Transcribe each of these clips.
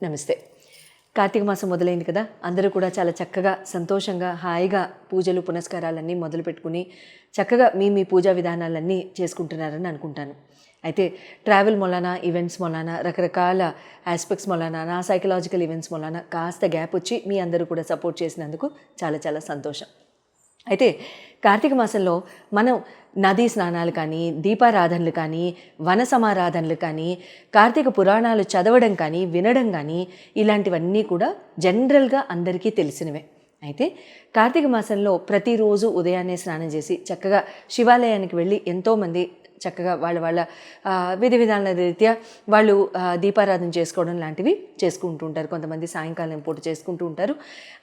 నమస్తే. కార్తీక మాసం మొదలైంది కదా అందరూ కూడా చాలా చక్కగా సంతోషంగా హాయిగా పూజలు పునస్కారాలన్నీ మొదలు పెట్టుకుని చక్కగా మీ మీ పూజా విధానాలన్నీ చేసుకుంటున్నారని అనుకుంటాను. అయితే ట్రావెల్ మొలానా ఈవెంట్స్ మొలానా రకరకాల ఆస్పెక్ట్స్ మొలానా నా సైకలాజికల్ ఈవెంట్స్ మొలానా కాస్త గ్యాప్ వచ్చి మీ అందరూ కూడా సపోర్ట్ చేసినందుకు చాలా చాలా సంతోషం. అయితే కార్తీక మాసంలో మనం నదీ స్నానాలు కానీ దీపారాధనలు కానీ వన సమారాధనలు కానీ కార్తీక పురాణాలు చదవడం కానీ వినడం కానీ ఇలాంటివన్నీ కూడా జనరల్గా అందరికీ తెలిసినవే. అయితే కార్తీక మాసంలో ప్రతిరోజు ఉదయాన్నే స్నానం చేసి చక్కగా శివాలయానికి వెళ్ళి ఎంతోమంది చక్కగా వాళ్ళ వాళ్ళ విధి విధానాల రీత్యా వాళ్ళు దీపారాధన చేసుకోవడం లాంటివి చేసుకుంటూ ఉంటారు. కొంతమంది సాయంకాలం పూట చేసుకుంటూ ఉంటారు.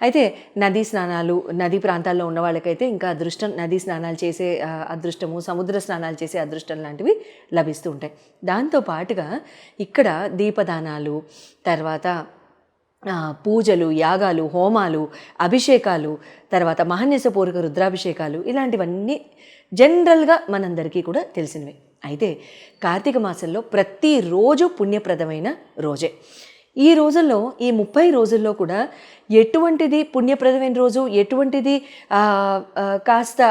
అయితే నదీ స్నానాలు నదీ ప్రాంతాల్లో ఉన్న వాళ్ళకైతే ఇంకా అదృష్టం నదీ స్నానాలు చేసే అదృష్టము సముద్ర స్నానాలు చేసే అదృష్టం లాంటివి లభిస్తూ ఉంటాయి. దాంతో పాటుగా ఇక్కడ దీపదానాలు తర్వాత పూజలు యాగాలు హోమాలు అభిషేకాలు తర్వాత మహన్యసపూర్వక రుద్రాభిషేకాలు ఇలాంటివన్నీ జనరల్గా మనందరికీ కూడా తెలిసినవి. అయితే కార్తీక మాసంలో ప్రతిరోజు పుణ్యప్రదమైన రోజే. ఈ రోజుల్లో ఈ ముప్పై రోజుల్లో కూడా ఎటువంటిది పుణ్యప్రదమైన రోజు ఎటువంటిది కాస్త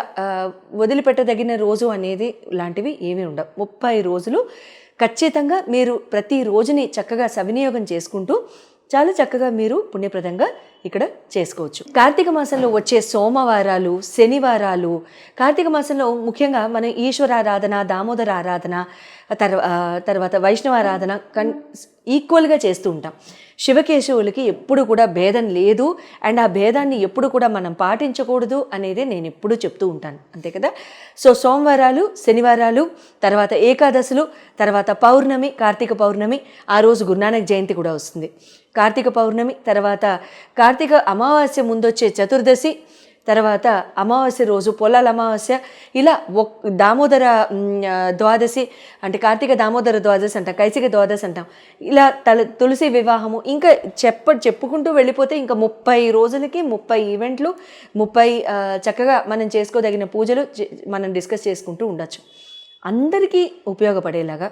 వదిలిపెట్టదగిన రోజు అనేది లాంటివి ఏమీ ఉండవు. ముప్పై రోజులు ఖచ్చితంగా మీరు ప్రతి రోజుని చక్కగా సవినియోగం చేసుకుంటూ చాలా చక్కగా మీరు పుణ్యప్రదంగా ఇక్కడ చేసుకోవచ్చు. కార్తీక మాసంలో వచ్చే సోమవారాలు శనివారాలు కార్తీక మాసంలో ముఖ్యంగా మనం ఈశ్వరారాధన దామోదర ఆరాధన తర్వా తర్వాత వైష్ణవ ఆరాధన కన్ ఈక్వల్గా చేస్తూ ఉంటాం. శివకేశవులకి ఎప్పుడు కూడా భేదం లేదు. అండ్ ఆ భేదాన్ని ఎప్పుడు కూడా మనం పాటించకూడదు అనేది నేను ఎప్పుడూ చెప్తూ ఉంటాను. అంతే కదా? సో సోమవారాలు శనివారాలు తర్వాత ఏకాదశులు తర్వాత పౌర్ణమి కార్తీక పౌర్ణమి ఆ రోజు గురునానక్ జయంతి కూడా వస్తుంది. కార్తీక పౌర్ణమి తర్వాత కార్తీక అమావాస్య ముందొచ్చే చతుర్దశి తర్వాత అమావాస్య రోజు పొలాల అమావాస్య ఇలా ఒక్ దామోదర ద్వాదశి అంటే కార్తీక దామోదర ద్వాదశి అంటాం కైసిక ద్వాదశి అంటాం. ఇలా తల తులసి వివాహము ఇంకా చెప్ప చెప్పుకుంటూ వెళ్ళిపోతే ఇంకా ముప్పై రోజులకి ముప్పై ఈవెంట్లు ముప్పై చక్కగా మనం చేసుకోదగిన పూజలు మనం డిస్కస్ చేసుకుంటూ ఉండొచ్చు. అందరికీ ఉపయోగపడేలాగా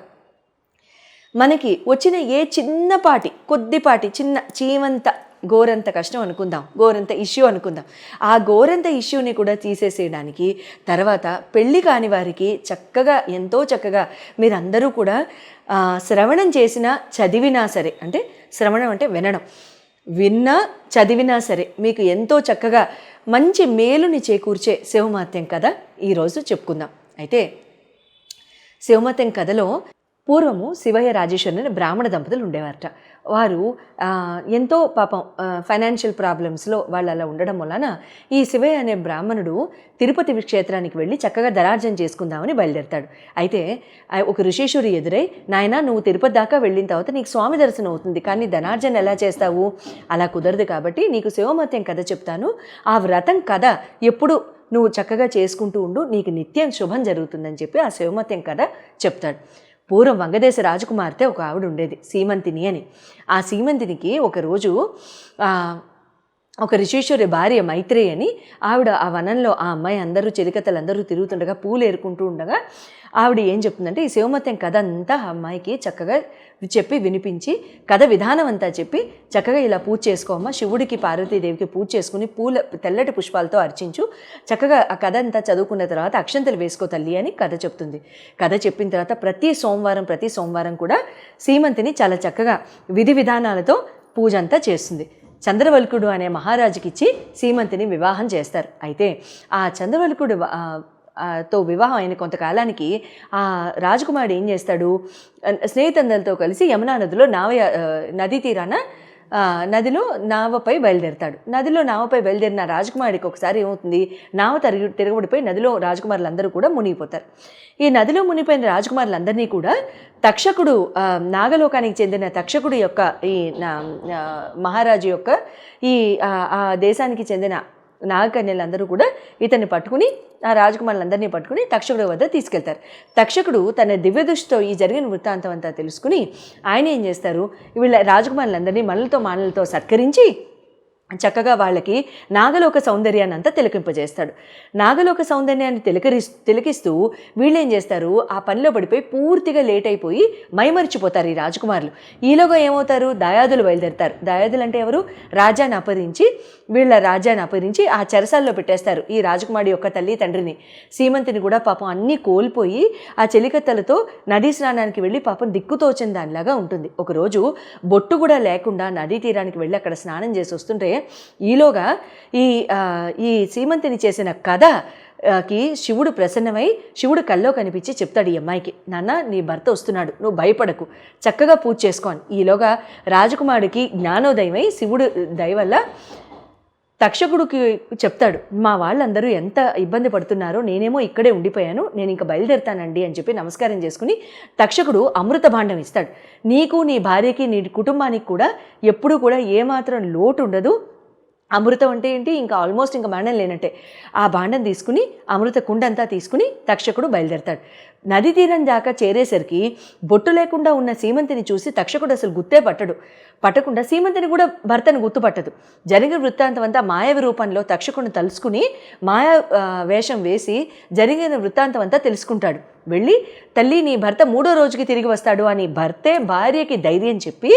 మనకి వచ్చిన ఏ చిన్నపాటి కొద్దిపాటి చిన్న చీమంత గోరంత కష్టం అనుకుందాం గోరంత ఇష్యూ అనుకుందాం. ఆ గోరంత ఇష్యూని కూడా తీసేసేయడానికి తర్వాత పెళ్ళి కాని వారికి చక్కగా ఎంతో చక్కగా మీరందరూ కూడా శ్రవణం చేసినా చదివినా సరే అంటే శ్రవణం అంటే వినడం విన్నా చదివినా సరే మీకు ఎంతో చక్కగా మంచి మేలుని చేకూర్చే శివమాత్యం కథ ఈరోజు చెప్పుకుందాం. అయితే శివమతం కథలో పూర్వము శివయ్య రాజేశ్వరుని అనే బ్రాహ్మణ దంపతులు ఉండేవారట. వారు ఎంతో పాపం ఫైనాన్షియల్ ప్రాబ్లమ్స్లో వాళ్ళు అలా ఉండడం వలన ఈ శివయ్య అనే బ్రాహ్మణుడు తిరుపతి క్షేత్రానికి వెళ్ళి చక్కగా దరార్జన చేసుకుందామని బయలుదేరతాడు. అయితే ఒక ఋషీశ్వరి ఎదురై నాయన నువ్వు తిరుపతి దాకా వెళ్ళిన తర్వాత నీకు స్వామి దర్శనం అవుతుంది. కానీ ధనార్జన ఎలా చేస్తావు? అలా కుదరదు కాబట్టి నీకు శివమత్యం కథ చెప్తాను. ఆ వ్రతం కథ ఎప్పుడు నువ్వు చక్కగా చేసుకుంటూ ఉండు. నీకు నిత్యం శుభం జరుగుతుందని చెప్పి ఆ శివమత్యం కథ చెప్తాడు. పూర్వం వంగదేశ రాజకుమార్తె ఒక ఆవిడ ఉండేది సీమంతిని అని. ఆ సీమంతినికి ఒకరోజు ఒక ఋషీశ్వరి భార్య మైత్రేయ అని ఆవిడ ఆ వనంలో ఆ అమ్మాయి అందరూ చెలికత్తలు తిరుగుతుండగా పూలు ఏరుకుంటూ ఉండగా ఆవిడ ఏం చెప్తుందంటే ఈ శివమత్యం కథ అంతా ఆ అమ్మాయికి చక్కగా చెప్పి వినిపించి కథ విధానం అంతా చెప్పి చక్కగా ఇలా పూజ చేసుకోమ్మా శివుడికి పార్వతీదేవికి పూజ చేసుకుని పూల తెల్లటి పుష్పాలతో అర్చించు. చక్కగా ఆ కథ అంతా చదువుకున్న తర్వాత అక్షంతలు వేసుకో తల్లి అని కథ చెప్తుంది. కథ చెప్పిన తర్వాత ప్రతి సోమవారం ప్రతి సోమవారం కూడా సీమంతిని చాలా చక్కగా విధి విధానాలతో పూజ అంతా చేస్తుంది. చంద్రవల్కుడు అనే మహారాజుకి ఇచ్చి సీమంతిని వివాహం చేస్తారు. అయితే ఆ చంద్రవల్కుడు తో వివాహం అయిన కొంతకాలానికి ఆ రాజకుమారుడు ఏం చేస్తాడు? స్నేహితులతో కలిసి యమునా నదిలో నావ నదీ తీరాన నదిలో నావపై బయలుదేరతాడు. నదిలో నావపై బయలుదేరిన రాజకుమారికి ఒకసారి ఏమవుతుంది? నావ తిరిగి తిరగబడిపోయి నదిలో రాజకుమారులందరూ కూడా మునిగిపోతారు. ఈ నదిలో మునిగిపోయిన రాజకుమారులందరినీ కూడా తక్షకుడు నాగలోకానికి చెందిన తక్షకుడు యొక్క ఈ నా- మహారాజు యొక్క ఈ ఆ దేశానికి చెందిన నాగకన్యలందరూ కూడా ఇతన్ని పట్టుకుని ఆ రాజకుమారులందరినీ పట్టుకుని తక్షకుడు వద్ద తీసుకెళ్తారు. తక్షకుడు తన దివ్యదృష్టితో ఈ జరిగిన వృత్తాంతం అంతా తెలుసుకుని ఆయన ఏం చేస్తారు? వీళ్ళ రాజకుమారులందరినీ మనలతో మానలతో సత్కరించి చక్కగా వాళ్ళకి నాగలోక సౌందర్యాన్ని అంతా తిలకింపజేస్తాడు. నాగలోక సౌందర్యాన్ని తిలకరి తిలకిస్తూ వీళ్ళేం చేస్తారు? ఆ పనిలో పడిపోయి పూర్తిగా లేట్ అయిపోయి మైమరిచిపోతారు ఈ రాజకుమారులు. ఈలోగా ఏమవుతారు? దాయాదులు బయలుదేరుతారు. దాయాదులు అంటే ఎవరు? రాజాని అపహరించి వీళ్ళ రాజాని అపహరించి ఆ చెరసాల్లో పెట్టేస్తారు ఈ రాజకుమారి యొక్క తల్లి తండ్రిని. సీమంతిని కూడా పాపం అన్నీ కోల్పోయి ఆ చెలికత్తలతో నదీ స్నానానికి వెళ్ళి పాపం దిక్కుతోచిన దానిలాగా ఉంటుంది. ఒకరోజు బొట్టు కూడా లేకుండా నదీ తీరానికి వెళ్ళి అక్కడ స్నానం చేసి వస్తుంటే ఈలోగా ఈ ఈ సీమంతిని చేసిన కథ కి శివుడు ప్రసన్నమై శివుడు కల్లో కనిపించి చెప్తాడు ఈ అమ్మాయికి నాన్న నీ భర్త వస్తున్నాడు నువ్వు భయపడకు చక్కగా పూజ చేసుకోను ఈలోగా రాజకుమారుడికి జ్ఞానోదయమై శివుడు దయ వల్ల తక్షకుడికి చెప్తాడు మా వాళ్ళందరూ ఎంత ఇబ్బంది పడుతున్నారో నేనేమో ఇక్కడే ఉండిపోయాను నేను ఇంకా బయలుదేరుతానండి అని చెప్పి నమస్కారం చేసుకుని తక్షకుడు అమృత భాండం ఇస్తాడు. నీకు నీ భార్యకి నీ కుటుంబానికి కూడా ఎప్పుడూ కూడా ఏమాత్రం లోటు ఉండదు. అమృతం అంటే ఏంటి? ఇంకా ఆల్మోస్ట్ ఇంకా మరణం లేనట్టే. ఆ బాండం తీసుకుని అమృత కుండంతా తీసుకుని తక్షకుడు బయలుదేరతాడు. నది తీరం దాకా చేరేసరికి బొట్టు లేకుండా ఉన్న సీమంతిని చూసి తక్షకుడు అసలు గుర్తే పట్టడు. పట్టకుండా సీమంతిని కూడా భర్తను గుర్తుపట్టదు జరిగిన వృత్తాంతం అంతా మాయవి రూపంలో తక్షకుడిని తలుసుకుని మాయ వేషం వేసి జరిగిన వృత్తాంతం అంతా తెలుసుకుంటాడు. వెళ్ళి తల్లి నీ భర్త మూడో రోజుకి తిరిగి వస్తాడు అని భర్తే భార్యకి ధైర్యం చెప్పి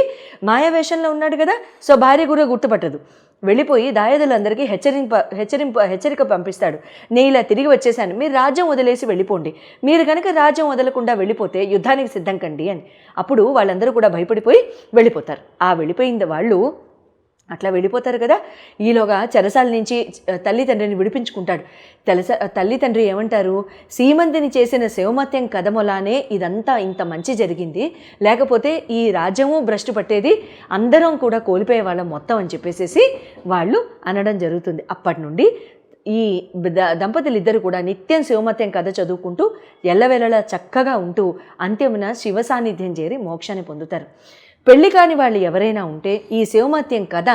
మాయావేషంలో ఉన్నాడు కదా సో భార్య కూడా గుర్తుపట్టదు వెళ్ళిపోయి దాయాదులందరికీ హెచ్చరింప హెచ్చరింప హెచ్చరిక పంపిస్తాడు. నేను ఇలా తిరిగి వచ్చేసాను మీరు రాజ్యం వదిలేసి వెళ్ళిపోండి. మీరు కనుక రాజ్యం వదలకుండా వెళ్ళిపోతే యుద్ధానికి సిద్ధం కండి అని. అప్పుడు వాళ్ళందరూ కూడా భయపడిపోయి వెళ్ళిపోతారు. ఆ వెళ్ళిపోయింది వాళ్ళు అట్లా వెళ్ళిపోతారు కదా? ఈలోగా చెరసాల నుంచి తల్లిదండ్రిని విడిపించుకుంటాడు. తెలస తల్లిదండ్రి ఏమంటారు? సీమంతిని చేసిన శివమత్యం కథమొలానే ఇదంతా ఇంత మంచి జరిగింది. లేకపోతే ఈ రాజ్యము భ్రష్టు పట్టేది అందరం కూడా కోల్పోయే వాళ్ళం మొత్తం అని చెప్పేసేసి వాళ్ళు అనడం జరుగుతుంది. అప్పటి నుండి ఈ ద- దంపతులు ఇద్దరు కూడా నిత్యం శివమత్యం కథ చదువుకుంటూ ఎల్లవెల్లలా చక్కగా ఉంటూ అంత్యమున శివ సాన్నిధ్యం చేరి మోక్షాన్ని పొందుతారు. పెళ్ళి కాని వాళ్ళు ఎవరైనా ఉంటే ఈ శివమత్యం కథ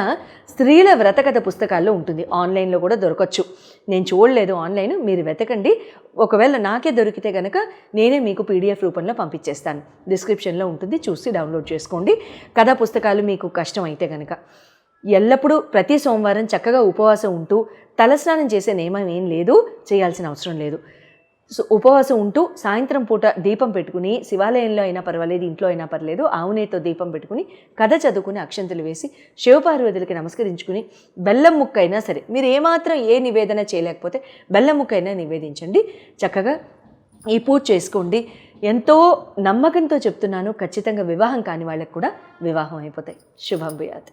స్త్రీల వ్రతకథ పుస్తకాల్లో ఉంటుంది. ఆన్లైన్లో కూడా దొరకచ్చు. నేను చూడలేదు ఆన్లైన్ మీరు వెతకండి. ఒకవేళ నాకే దొరికితే కనుక నేనే మీకు పీడిఎఫ్ రూపంలో పంపించేస్తాను. డిస్క్రిప్షన్లో ఉంటుంది. చూసి డౌన్లోడ్ చేసుకోండి. కథా పుస్తకాలు మీకు కష్టం అయితే కనుక ఎల్లప్పుడూ ప్రతి సోమవారం చక్కగా ఉపవాసం ఉంటూ తలస్నానం చేసే నియమం ఏం లేదు. చేయాల్సిన అవసరం లేదు. సో ఉపవాసం ఉంటూ సాయంత్రం పూట దీపం పెట్టుకుని శివాలయంలో అయినా పర్వాలేదు ఇంట్లో అయినా పర్లేదు ఆవునేతో దీపం పెట్టుకుని కథ చదువుకుని అక్షంతలు వేసి శివపార్వతులకి నమస్కరించుకుని బెల్లం ముక్క అయినా సరే మీరు ఏమాత్రం ఏ నివేదన చేయలేకపోతే బెల్లం ముక్క అయినా నివేదించండి. చక్కగా ఈ పూజ చేసుకోండి. ఎంతో నమ్మకంతో చెప్తున్నాను ఖచ్చితంగా వివాహం కాని వాళ్ళకి కూడా వివాహం అయిపోతాయి. శుభం భూయాత్.